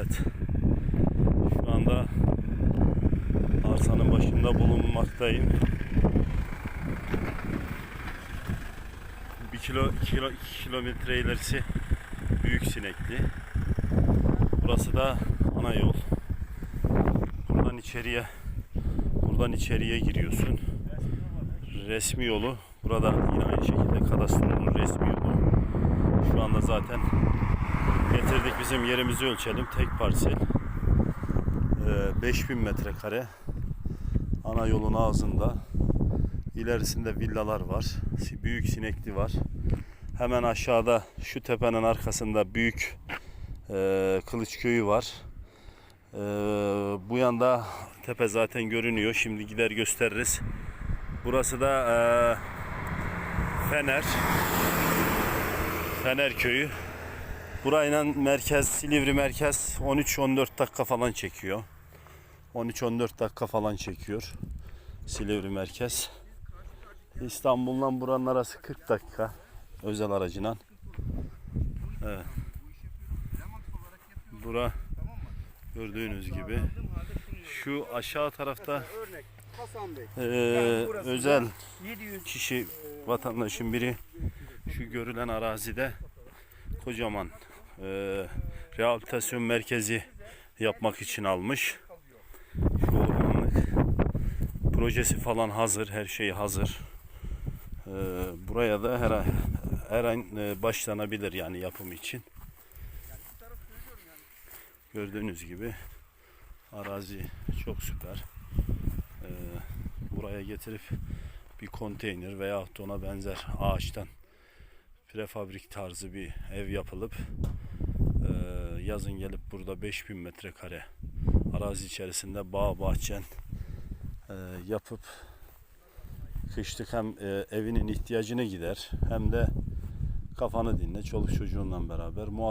Evet. Şu anda arsanın başında bulunmaktayım. 1 kilo, 2 kilo, 2 kilometre ilerisi Büyük Sinekli. Burası da ana yol. Buradan içeriye buradan içeriye giriyorsun. Resmi yolu. Burada yine aynı şekilde kadastronun resmi yolu. Şu anda zaten bizim yerimizi ölçelim. Tek parsel. Ee, 5000 metrekare. Ana yolun ağzında. İlerisinde villalar var. Büyük sinekli var. Hemen aşağıda şu tepenin arkasında büyük e, Kılıç Köyü var. E, bu yanda tepe zaten görünüyor. Şimdi gider gösteririz. Burası da e, Fener. Fener Köyü. Burayla merkez, Silivri merkez 13-14 dakika falan çekiyor. 13-14 dakika falan çekiyor. Silivri merkez. İstanbul'dan buranın arası 40 dakika. Özel aracıyla. Evet. Bura gördüğünüz gibi. Şu aşağı tarafta da özel 700 kişi vatandaşın biri şu görülen arazide kocaman eee, rehabilitasyon merkezi yapmak için almış. Şu ormanlık projesi falan hazır, her şey hazır. Eee, buraya da her, her an e, başlanabilir yani yapım için. Gördüğünüz gibi arazi çok süper. Buraya getirip bir konteyner veya ona benzer ağaçtan prefabrik tarzı bir ev yapılıp yazın gelip burada 5000 metrekare arazi içerisinde bağ bahçen eee, yapıp kışlık hem eee, evinin ihtiyacını gider hem de kafanı dinle çoluk çocuğunla beraber muazzam